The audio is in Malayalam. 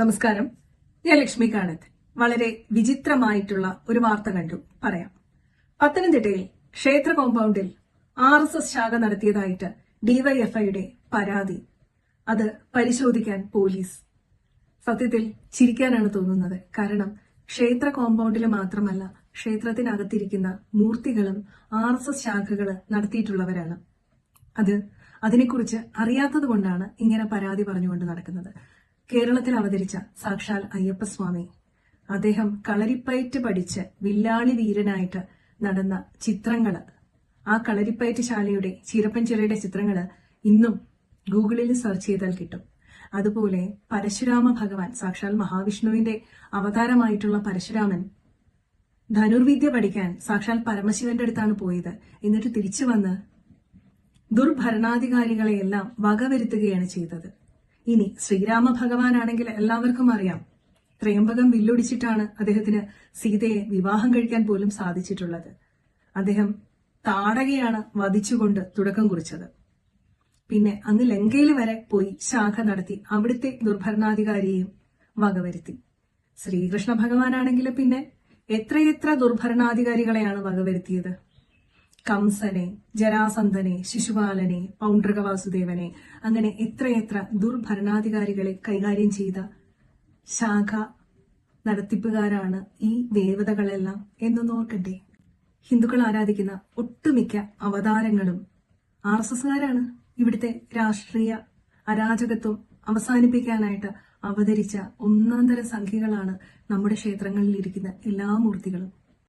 നമസ്കാരം. ഞാൻ ലക്ഷ്മി കാണത്ത് വളരെ വിചിത്രമായിട്ടുള്ള ഒരു വാർത്ത കണ്ടു. പറയാം. പത്തനംതിട്ടയിൽ ക്ഷേത്ര കോമ്പൗണ്ടിൽ ആർ എസ് എസ് ശാഖ നടത്തിയതായിട്ട് ഡിവൈഎഫ്ഐയുടെ പരാതി. അത് പരിശോധിക്കാൻ പോലീസ്. സത്യത്തിൽ ചിരിക്കാനാണ് തോന്നുന്നത്. കാരണം ക്ഷേത്ര കോമ്പൗണ്ടിൽ മാത്രമല്ല ക്ഷേത്രത്തിനകത്തിരിക്കുന്ന മൂർത്തികളും ആർ എസ് എസ് ശാഖകൾ നടത്തിയിട്ടുള്ളവരാണ്. അത് അതിനെക്കുറിച്ച് അറിയാത്തത് കൊണ്ടാണ് ഇങ്ങനെ പരാതി പറഞ്ഞുകൊണ്ട് നടക്കുന്നത്. കേരളത്തിൽ അവതരിച്ച സാക്ഷാൽ അയ്യപ്പസ്വാമി. അദ്ദേഹം കളരിപ്പയറ്റ് പഠിച്ച് വില്ലാളി വീരനായിട്ട് നടന്ന ചിത്രങ്ങൾ. ആ കളരിപ്പയറ്റ് ശാലയുടെ ചീരപ്പൻചിറയുടെ ചിത്രങ്ങൾ ഇന്നും ഗൂഗിളിൽ സെർച്ച് ചെയ്താൽ കിട്ടും. അതുപോലെ പരശുരാമ ഭഗവാൻ സാക്ഷാൽ മഹാവിഷ്ണുവിന്റെ അവതാരമായിട്ടുള്ള പരശുരാമൻ ധനുർവിദ്യ പഠിക്കാൻ സാക്ഷാൽ പരമശിവന്റെ അടുത്താണ് പോയത്. എന്നിട്ട് തിരിച്ചു വന്ന് ദുർഭരണാധികാരികളെയെല്ലാം വകവരുത്തുകയാണ് ചെയ്തത്. ഇനി ശ്രീരാമ ഭഗവാനാണെങ്കിൽ എല്ലാവർക്കും അറിയാം. ത്രയംബകം വില്ലൊടിച്ചിട്ടാണ് അദ്ദേഹത്തിന് സീതയെ വിവാഹം കഴിക്കാൻ പോലും സാധിച്ചിട്ടുള്ളത്. അദ്ദേഹം താടകയാണ് വധിച്ചുകൊണ്ട് തുടക്കം കുറിച്ചത്. പിന്നെ അങ്ങ് ലങ്കയിൽ വരെ പോയി ശാഖ നടത്തി അവിടുത്തെ ദുർഭരണാധികാരിയെയും വകവരുത്തി. ശ്രീകൃഷ്ണ ഭഗവാനാണെങ്കിൽ പിന്നെ എത്രയെത്ര ദുർഭരണാധികാരികളെയാണ് വകവരുത്തിയത്? കംസനെ ജരാസന്ധനെ ശിശുപാലനെ പൗണ്ഡ്രക വാസുദേവനെ അങ്ങനെ എത്രയെത്ര ദുർഭരണാധികാരികളെ കൈകാര്യം ചെയ്ത ശാഖ നടത്തിപ്പുകാരാണ് ഈ ദേവതകളെല്ലാം എന്ന് നോക്കട്ടെ ഹിന്ദുക്കൾ ആരാധിക്കുന്ന ഒട്ടുമിക്ക അവതാരങ്ങളും ആർ എസ് എസുകാരാണ്. ഇവിടുത്തെ രാഷ്ട്രീയ അരാജകത്വം അവസാനിപ്പിക്കാനായിട്ട് അവതരിച്ച ഒന്നാം തരം സംഖ്യകളാണ് നമ്മുടെ ക്ഷേത്രങ്ങളിൽ ഇരിക്കുന്ന എല്ലാ മൂർത്തികളും.